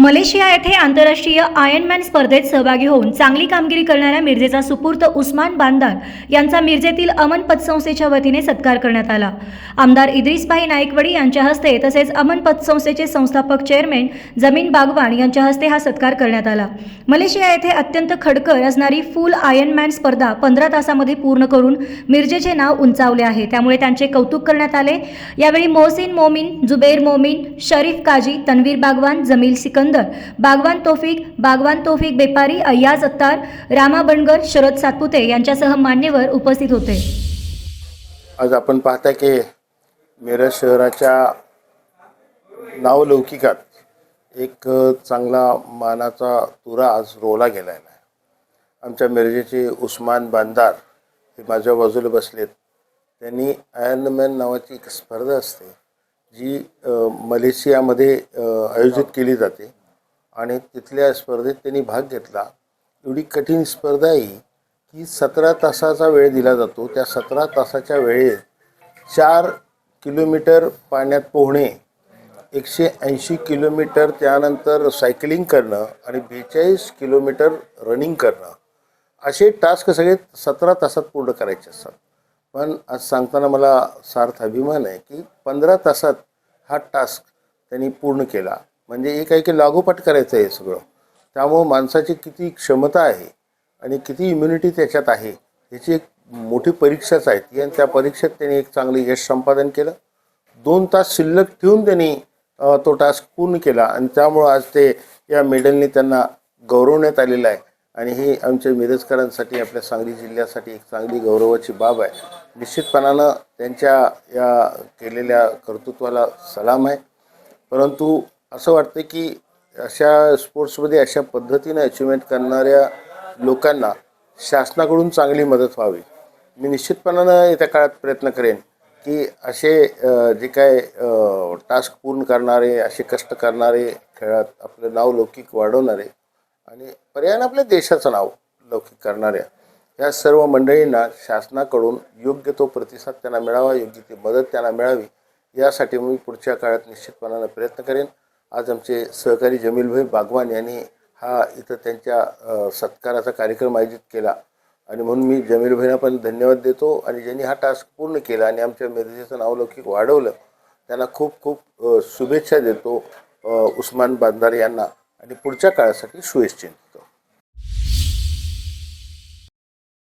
Malaysia येथे आंतरराष्ट्रीय Ironman स्पर्धेत सहभागी होऊन चांगली कामगिरी करणाऱ्या मिरजेचा सुपूर्त उस्मान बांदार यांचा मिरजेतील अमन पतसंस्थेच्या वतीने सत्कार करण्यात आला. आमदार इद्रिसभाई नाईकवडी यांच्या हस्ते तसेच अमन पतसंस्थेचे संस्थापक चेअरमॅन जमीन बागवान यांच्या हस्ते हा सत्कार करण्यात आला. मलेशिया येथे अत्यंत खडकर असणारी फुल आयर्नमॅन स्पर्धा पंधरा तासामध्ये पूर्ण करून मिरजेचे नाव उंचावले आहे. त्यामुळे त्यांचे कौतुक करण्यात आले. यावेळी मोहसिन मोमीन जुबेर मोमीन शरीफ काजी तन्वीर बागवान जमील सिकंदर बागवान तोफिक बागवान तोफिक बेपारी अय्याज अत्तार रामा बनगर शरद सातपुते यांच्यासह मान्यवर उपस्थित होते. आज आपण पाहता की मिरज शहराच्या नावलौकिकात एक चांगला मानाचा तुरा आज रोवला गेलेला आहे. आमच्या मिरजेचे उस्मान बांदार हे माझ्या बाजूला बसलेत. त्यांनी आयर्नमॅन नावाची एक स्पर्धा असते जी मलेशियामध्ये आयोजित केली जाते. आणि तिथल्या स्पर्धेत त्यांनी भाग घेतला. एवढी कठीण स्पर्धा आहे की सतरा तासाचा वेळ दिला जातो. त्या सतरा तासाच्या वेळेत चार किलोमीटर पाण्यात पोहणे एकशे ऐंशी किलोमीटर त्यानंतर सायकलिंग करणं आणि बेचाळीस किलोमीटर रनिंग करणं असे टास्क सगळे सतरा तासात पूर्ण करायचे असतात. पण आज सांगताना मला सार्थ अभिमान आहे की पंधरा तासात हा टास्क त्यांनी पूर्ण केला. म्हणजे एक आहे की लागोपाठ करायचं आहे सगळं. त्यामुळं माणसाची किती क्षमता आहे आणि किती इम्युनिटी त्याच्यात आहे याची एक मोठी परीक्षाच आहे. ती आणि त्या परीक्षेत त्यांनी एक चांगलं यश संपादन केलं. दोन तास शिल्लक ठेवून त्यांनी तो टास्क पूर्ण केला आणि त्यामुळं आज ते या मेडलने त्यांना गौरवण्यात आलेलं आहे. आणि ही आमच्या मिरजकरांसाठी आपल्या सांगली जिल्ह्यासाठी एक चांगली गौरवाची बाब आहे. निश्चितपणानं त्यांच्या या केलेल्या कर्तृत्वाला सलाम आहे. परंतु असं वाटतं की अशा स्पोर्ट्समध्ये अशा पद्धतीनं अचिव्हमेंट करणाऱ्या लोकांना शासनाकडून चांगली मदत व्हावी. मी निश्चितपणानं येत्या काळात प्रयत्न करेन की असे जे काय टास्क पूर्ण करणारे असे कष्ट करणारे खेळात आपलं नाव लौकिक वाढवणारे आणि पर्यायानं आपल्या देशाचं नाव लौकिक करणाऱ्या या सर्व मंडळींना शासनाकडून योग्य तो प्रतिसाद त्यांना मिळावा योग्य ती मदत त्यांना मिळावी यासाठी मी पुढच्या काळात निश्चितपणानं प्रयत्न करेन. आज आमचे सहकारी जमीलभाई बागवान यांनी हा इथं त्यांच्या सत्काराचा कार्यक्रम आयोजित केला. आणि म्हणून मी जमीलभाईंना पण धन्यवाद देतो आणि ज्यांनी हा टास्क पूर्ण केला आणि आमच्या मिरजेचं नावलौकिक वाढवलं त्यांना खूप खूप शुभेच्छा देतो उस्मान बांदार यांना. आणि पुढच्या काळासाठी शुभेच्छा.